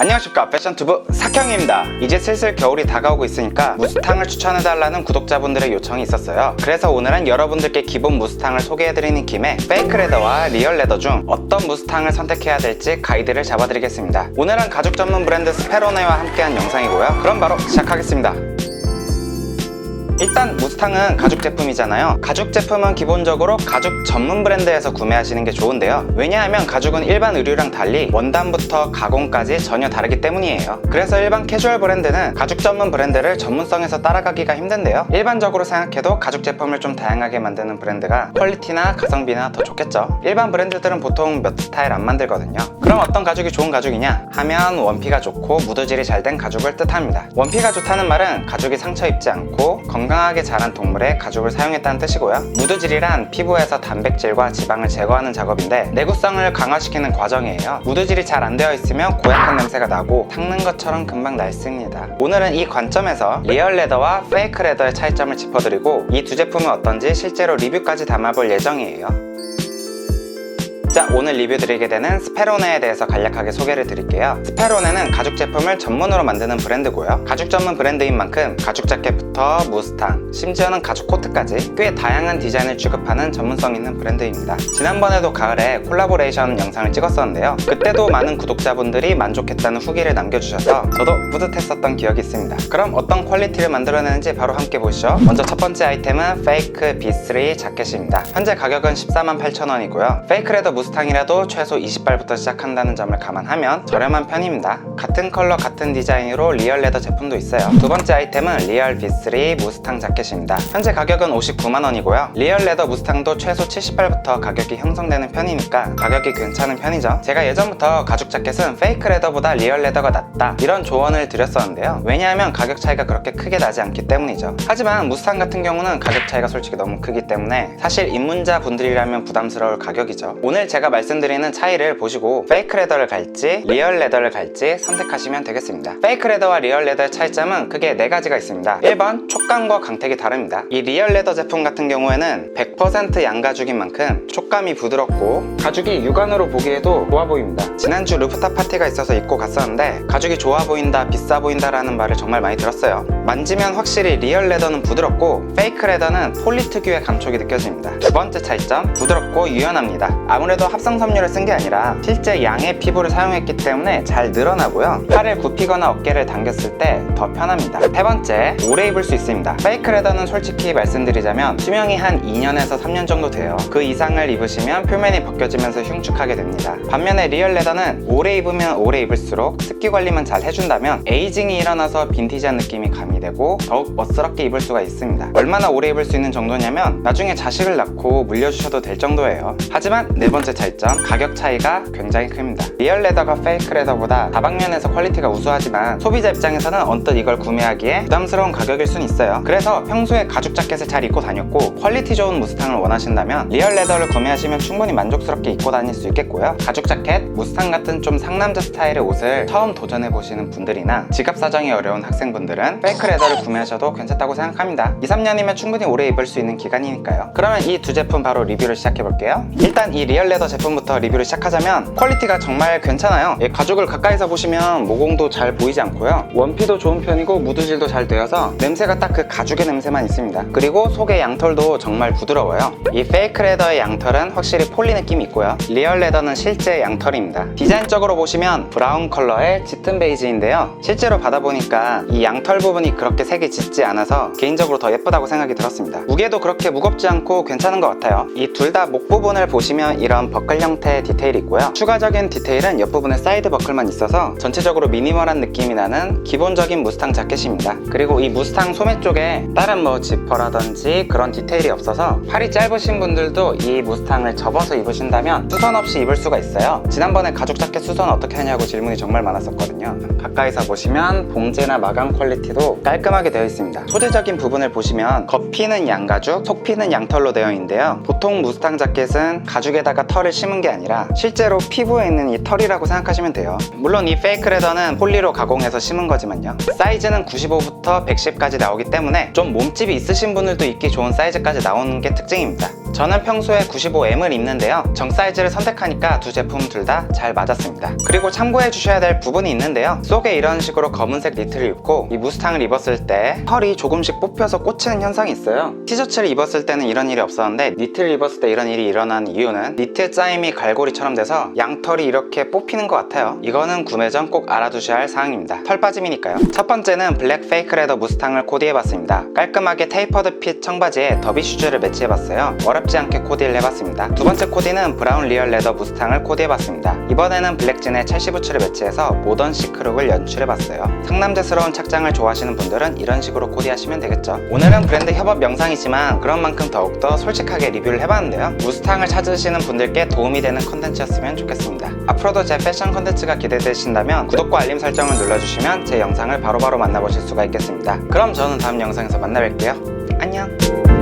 안녕하십니까. 패션투브 사형입니다. 이제 슬슬 겨울이 다가오고 있으니까 무스탕을 추천해달라는 구독자분들의 요청이 있었어요. 그래서 오늘은 여러분들께 기본 무스탕을 소개해드리는 김에 페이크 레더와 리얼 레더 중 어떤 무스탕을 선택해야 될지 가이드를 잡아드리겠습니다. 오늘은 가죽 전문 브랜드 스페로네와 함께한 영상이고요. 그럼 바로 시작하겠습니다 일단 무스탕은 가죽 제품이잖아요. 가죽 제품은 기본적으로 가죽 전문 브랜드에서 구매하시는 게 좋은데요. 왜냐하면 가죽은 일반 의류랑 달리 원단부터 가공까지 전혀 다르기 때문이에요. 그래서 일반 캐주얼 브랜드는 가죽 전문 브랜드를 전문성에서 따라가기가 힘든데요. 일반적으로 생각해도 가죽 제품을 좀 다양하게 만드는 브랜드가 퀄리티나 가성비나 더 좋겠죠. 일반 브랜드들은 보통 몇 스타일 안 만들거든요. 그럼 어떤 가죽이 좋은 가죽이냐? 하면 원피가 좋고 무드질이 잘 된 가죽을 뜻합니다. 원피가 좋다는 말은 가죽이 상처 입지 않고 건 강하게 자란 동물의 가죽을 사용했다는 뜻이고요. 무드질이란 피부에서 단백질과 지방을 제거하는 작업인데 내구성을 강화시키는 과정이에요. 무드질이 잘 안 되어 있으면 고약한 냄새가 나고 닦는 것처럼 금방 날습니다. 오늘은 이 관점에서 리얼 레더와 페이크 레더의 차이점을 짚어드리고 이 두 제품은 어떤지 실제로 리뷰까지 담아볼 예정이에요. 자 오늘 리뷰 드리게 되는 스페로네에 대해서 간략하게 소개를 드릴게요. 스페로네는 가죽 제품을 전문으로 만드는 브랜드고요. 가죽 전문 브랜드인 만큼 가죽 자켓부터 무스탕 심지어는 가죽 코트까지 꽤 다양한 디자인을 취급하는 전문성 있는 브랜드입니다. 지난번에도 가을에 콜라보레이션 영상을 찍었었는데요. 그때도 많은 구독자분들이 만족했다는 후기를 남겨주셔서 저도 뿌듯했었던 기억이 있습니다. 그럼 어떤 퀄리티를 만들어내는지 바로 함께 보시죠. 먼저 첫 번째 아이템은 페이크 B3 자켓입니다. 현재 가격은 14만 8천원이고요. 페이크 레더 무스탕이라도 최소 20발부터 시작한다는 점을 감안하면 저렴한 편입니다. 같은 컬러 같은 디자인으로 리얼 레더 제품도 있어요. 두 번째 아이템은 리얼 B3 무스탕 자켓입니다. 현재 가격은 59만 원이고요. 리얼 레더 무스탕도 최소 70발부터 가격이 형성되는 편이니까 가격이 괜찮은 편이죠. 제가 예전부터 가죽 자켓은 페이크 레더보다 리얼 레더가 낫다 이런 조언을 드렸었는데요. 왜냐하면 가격 차이가 그렇게 크게 나지 않기 때문이죠. 하지만 무스탕 같은 경우는 가격 차이가 솔직히 너무 크기 때문에 사실 입문자 분들이라면 부담스러울 가격이죠. 오늘 제가 말씀드리는 차이를 보시고 페이크 레더를 갈지 리얼 레더를 갈지 선택하시면 되겠습니다. 페이크 레더와 리얼 레더의 차이점은 크게 네 가지가 있습니다. 1번 촉감과 강택이 다릅니다. 이 리얼 레더 제품 같은 경우에는 100% 양가죽인 만큼 촉감이 부드럽고 가죽이 육안으로 보기에도 좋아 보입니다. 지난주 루프탑 파티가 있어서 입고 갔었는데 가죽이 좋아 보인다, 비싸 보인다 라는 말을 정말 많이 들었어요. 만지면 확실히 리얼 레더는 부드럽고 페이크 레더는 폴리 특유의 감촉이 느껴집니다. 두 번째 차이점, 부드럽고 유연합니다. 아무 래도 합성 섬유를 쓴 게 아니라 실제 양의 피부를 사용했기 때문에 잘 늘어나고요. 팔을 굽히거나 어깨를 당겼을 때 더 편합니다. 세 번째, 오래 입을 수 있습니다. 페이크 레더는 솔직히 말씀드리자면 수명이 한 2년에서 3년 정도 돼요. 그 이상을 입으시면 표면이 벗겨지면서 흉측하게 됩니다. 반면에 리얼 레더는 오래 입으면 오래 입을수록 습기 관리만 잘 해준다면 에이징이 일어나서 빈티지한 느낌이 가미되고 더욱 멋스럽게 입을 수가 있습니다. 얼마나 오래 입을 수 있는 정도냐면 나중에 자식을 낳고 물려주셔도 될 정도예요. 하지만 네 번째 차이점, 가격 차이가 굉장히 큽니다. 리얼 레더가 페이크 레더보다 다방면에서 퀄리티가 우수하지만 소비자 입장에서는 언뜻 이걸 구매하기에 부담스러운 가격일 순 있어요. 그래서 평소에 가죽 자켓을 잘 입고 다녔고 퀄리티 좋은 무스탕을 원하신다면 리얼 레더를 구매하시면 충분히 만족스럽게 입고 다닐 수 있겠고요. 가죽 자켓, 무스탕 같은 좀 상남자 스타일의 옷을 처음 도전해 보시는 분들이나 지갑 사정이 어려운 학생분들은 페이크 레더를 구매하셔도 괜찮다고 생각합니다. 2, 3년이면 충분히 오래 입을 수 있는 기간이니까요. 그러면 이 두 제품 바로 리뷰를 시작해 볼게요. 일단 이 리얼 레더 제품부터 리뷰를 시작하자면 퀄리티가 정말 괜찮아요. 이 가죽을 가까이서 보시면 모공도 잘 보이지 않고요. 원피도 좋은 편이고 무드질도 잘 되어서 냄새가 딱 그 가죽의 냄새만 있습니다. 그리고 속의 양털도 정말 부드러워요. 이 페이크 레더의 양털은 확실히 폴리 느낌이 있고요. 리얼 레더는 실제 양털입니다. 디자인적으로 보시면 브라운 컬러의 짙은 베이지인데요. 실제로 받아보니까 이 양털 부분이 그렇게 색이 짙지 않아서 개인적으로 더 예쁘다고 생각이 들었습니다. 무게도 그렇게 무겁지 않고 괜찮은 것 같아요. 이 둘 다 목 부분을 보시면 이런 버클 형태의 디테일이 있고요. 추가적인 디테일은 옆부분에 사이드 버클만 있어서 전체적으로 미니멀한 느낌이 나는 기본적인 무스탕 자켓입니다. 그리고 이 무스탕 소매 쪽에 다른 뭐 지퍼라든지 그런 디테일이 없어서 팔이 짧으신 분들도 이 무스탕을 접어서 입으신다면 수선 없이 입을 수가 있어요. 지난번에 가죽 자켓 수선 어떻게 하냐고 질문이 정말 많았었거든요. 가까이서 보시면 봉제나 마감 퀄리티도 깔끔하게 되어 있습니다. 소재적인 부분을 보시면 겉피는 양가죽, 속피는 양털로 되어 있는데요. 보통 무스탕 자켓은 가죽에다가 털을 심은 게 아니라 실제로 피부에 있는 이 털이라고 생각하시면 돼요. 물론 이 페이크 레더는 폴리로 가공해서 심은 거지만요. 사이즈는 95부터 110까지 나오기 때문에 좀 몸집이 있으신 분들도 입기 좋은 사이즈까지 나오는 게 특징입니다. 저는 평소에 95M을 입는데요. 정 사이즈를 선택하니까 두 제품 둘 다 잘 맞았습니다. 그리고 참고해 주셔야 될 부분이 있는데요. 속에 이런 식으로 검은색 니트를 입고 이 무스탕을 입었을 때 털이 조금씩 뽑혀서 꽂히는 현상이 있어요. 티셔츠를 입었을 때는 이런 일이 없었는데 니트를 입었을 때 이런 일이 일어난 이유는 니트 짜임이 갈고리처럼 돼서 양털이 이렇게 뽑히는 것 같아요. 이거는 구매 전 꼭 알아두셔야 할 사항입니다. 털 빠짐이니까요. 첫 번째는 블랙 페이크 레더 무스탕을 코디해봤습니다. 깔끔하게 테이퍼드 핏 청바지에 더비 슈즈를 매치해봤어요. 어렵지 않게 코디를 해봤습니다. 두 번째 코디는 브라운 리얼 레더 무스탕을 코디해봤습니다. 이번에는 블랙진에 첼시 부츠를 매치해서 모던 시크룩을 연출해봤어요. 상남자스러운 착장을 좋아하시는 분들은 이런 식으로 코디하시면 되겠죠. 오늘은 브랜드 협업 영상이지만 그런 만큼 더욱더 솔직하게 리뷰를 해봤는데요. 무스탕을 찾으시는 분들께 도움이 되는 컨텐츠였으면 좋겠습니다. 앞으로도 제 패션 컨텐츠가 기대되신다면 구독과 알림 설정을 눌러주시면 제 영상을 바로바로 만나보실 수가 있겠습니다. 그럼 저는 다음 영상에서 만나 뵐게요. 안녕!